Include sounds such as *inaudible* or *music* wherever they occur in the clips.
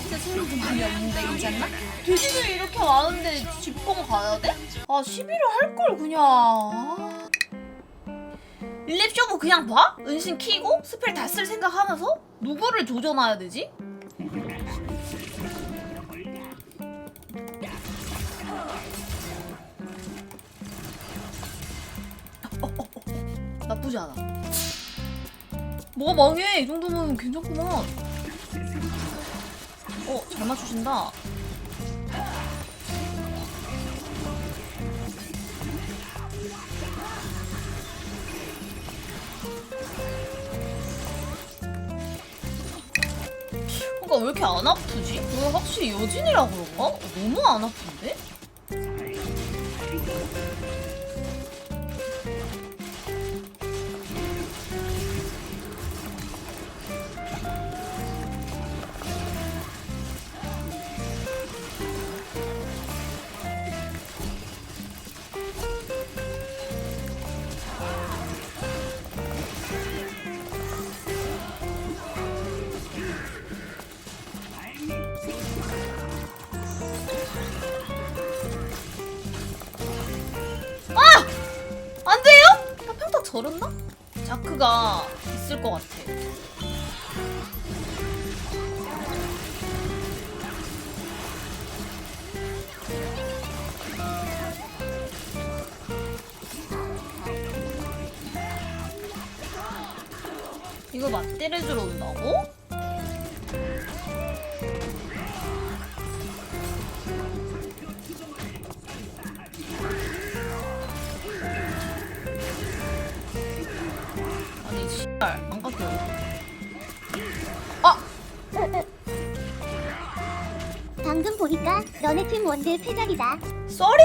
진짜 생각도 많이 없는데 괜찮나? 돼지들이 이렇게 많은데 집봉 가야 돼? 아 시비를 할걸 그냥. 아. 일렙 쇼부 그냥 봐? 은신 키고 스펠 다 쓸 생각하면서 누구를 조져놔야 되지? 나쁘지 않아. 뭐가 망해? 이 정도면 괜찮구만. 어, 잘 맞추신다. 그러니까 왜 이렇게 안 아프지? 왜 확실히 여진이라 그런가? 어, 너무 안 아픈데? 자크가 있을 것 같아. 이거 맞대를 주러 온다고? 너네 팀 원딜 패작이다. 쏘리.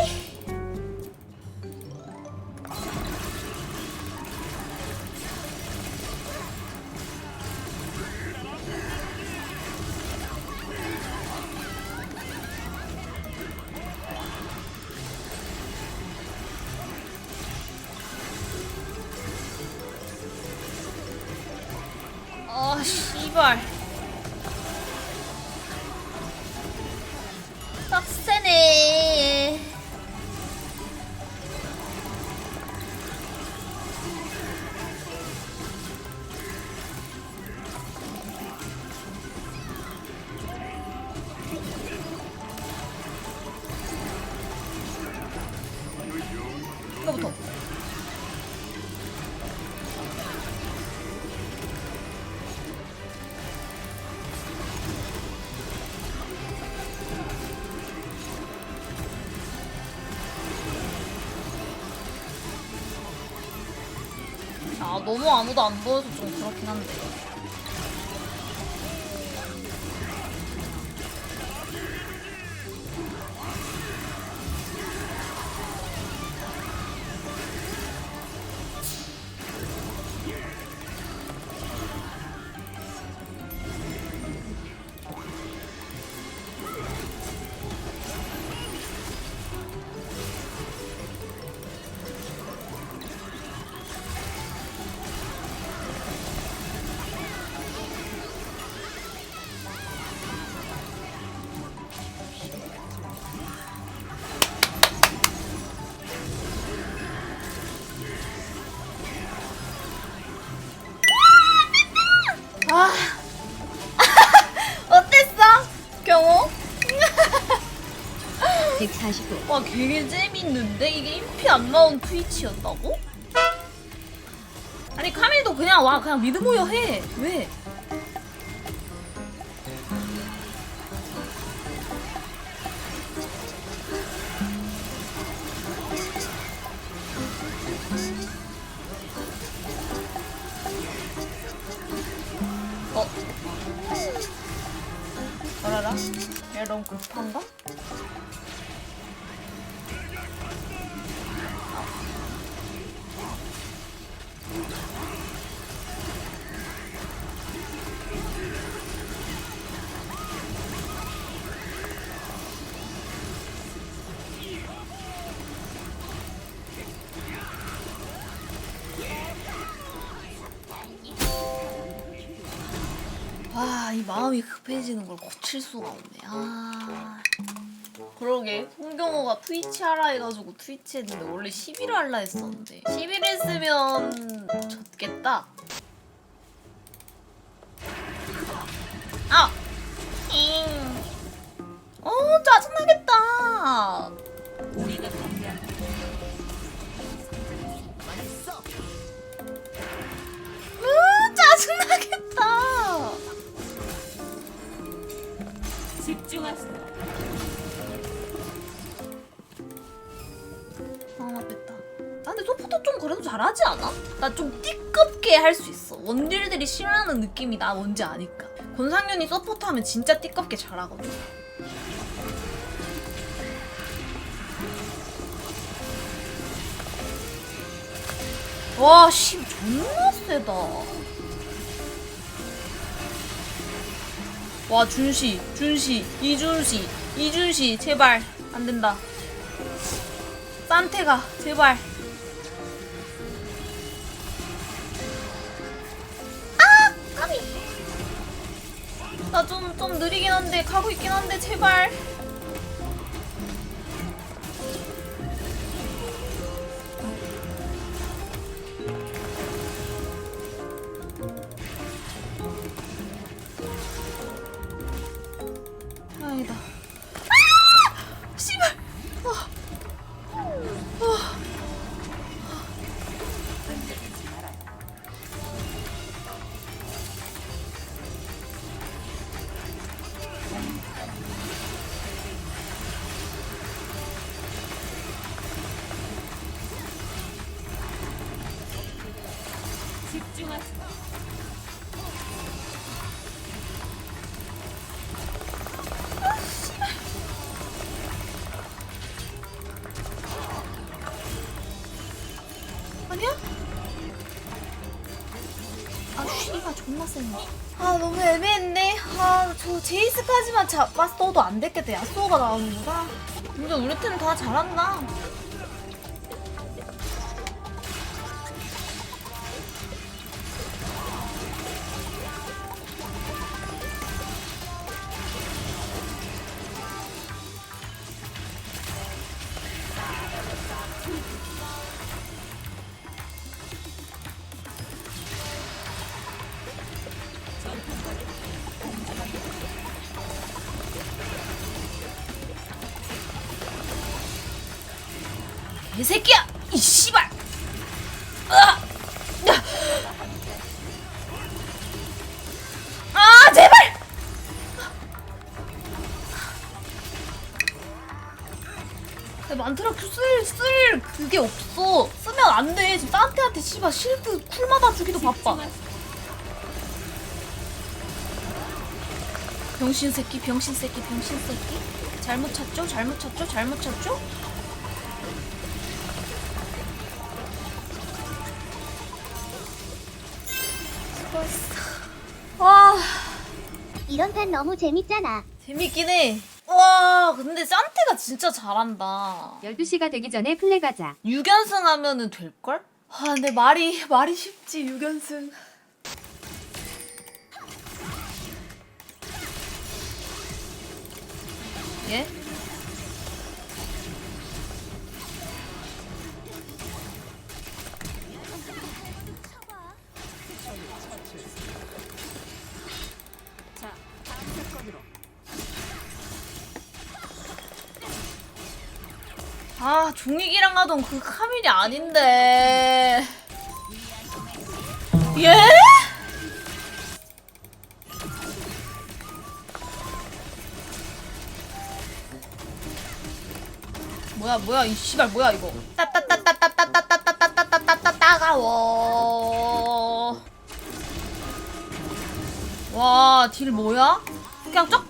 아 씨발. 이거부터. 아 너무 아무도 안 보여서 좀 그렇긴 한데. 경호? 145. 와 되게 재밌는데 이게 인피 안 나온 트위치였다고? 아니 카밀도 그냥 와 그냥 미드 모여 해 왜? 얘 너무 급한가? 마음이 급해지는 걸 고칠 수가 없네. 아. 그러게 홍경호가 트위치 하라 해가지고 트위치 했는데 원래 11을 할라 했었는데 11 했으면 졌겠다. 아! 잉. 어 짜증나겠다. 으 짜증나겠다. 집중하세요. 아 뺐다. 아 근데 소프트 좀 그래도 잘하지 않아? 나 좀 띠껍게 할 수 있어. 원딜들이 싫어하는 느낌이 나 뭔지 아니까. 권상윤이 서포트 하면 진짜 띠껍게 잘하거든. 와, 씨, 존나 세다. 와, 준씨, 준씨, 이준씨, 이준씨, 제발. 안 된다. 산테가 제발 아 까비 나좀좀 느리긴 한데 가고 있긴 한데 제발 아 쉬가 존나 세네 아 너무 애매했네. 아 저 제이스까지만 잡았어도 안 됐겠다. 야스오가 나오는구나. 근데 우리 팀 다 잘한다 새끼야 이 씨발. 으아! 야! 아 제발. 만트라 큐쓸 쓸 그게 없어. 쓰면 안 돼. 지금 산테한테 씨발 실드 쿨마다 주기도 바빠. 병신 새끼 병신 새끼 병신 새끼. 잘못 쳤죠? 잘못 쳤죠? 잘못 쳤죠 수고했어 와 이런 판 너무 재밌잖아. 재밌긴 해. 와, 근데 산테가 진짜 잘한다. 12시가 되기 전에 플레 가자. 6연승 하면은 될걸? 아, 근데 말이, 말이 쉽지, 6연승. 예? 아, 종익이랑 하던 그 카밀이 아닌데. 예? 뭐야 뭐야 이 씨발 뭐야 이거 따따따따따따따따따따따따따 따가워 와 딜 뭐야? 그냥 쭉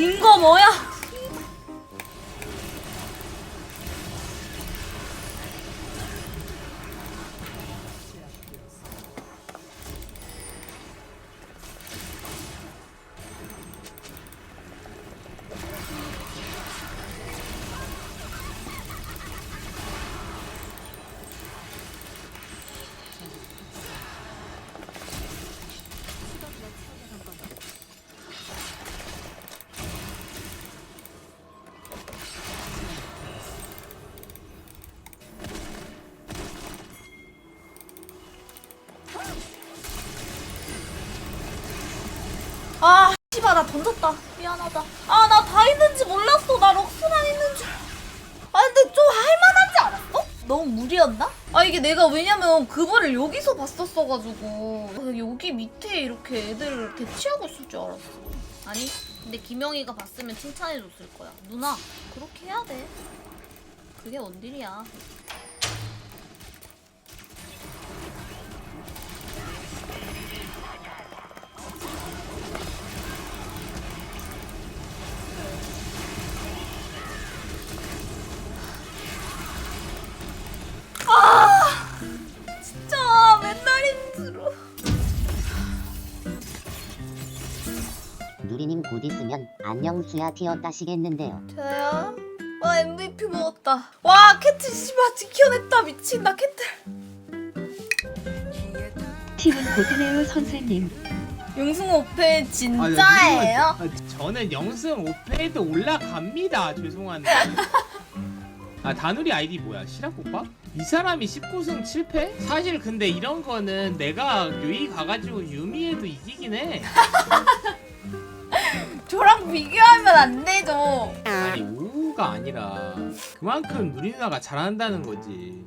빈 거 뭐야? 아 씨발 나 던졌다. 미안하다. 아 나 다 있는지 몰랐어. 나 럭스만 있는지. 아 근데 좀 할만하지 않았어? 너무 무리였나? 아 이게 내가 왜냐면 그거를 여기서 봤었어가지고. 여기 밑에 이렇게 애들을 대치하고 있을 줄 알았어. 아니 근데 김영희가 봤으면 칭찬해줬을 거야. 누나 그렇게 해야 돼. 그게 원딜이야 안녕 수야 티어 따시겠는데요. 저요? 와 MVP 먹었다 와 캐틀 씨발 지켜냈다 미친 나 캐틀 팀은 고트네요 선생님. 용승 오페 아, 진짜예요? 아, 저는 영승 5패에도 올라갑니다. 죄송한데. *laughs* 아 다누리 아이디 뭐야? 오빠? 이 사람이 19승 7패? 사실 근데 이런 거는 내가 유이 가가지고 유미에도 이기긴 해. *laughs* 저랑 비교하면 안 되죠 아니 우가 아니라 그만큼 누리 누나가 잘한다는 거지.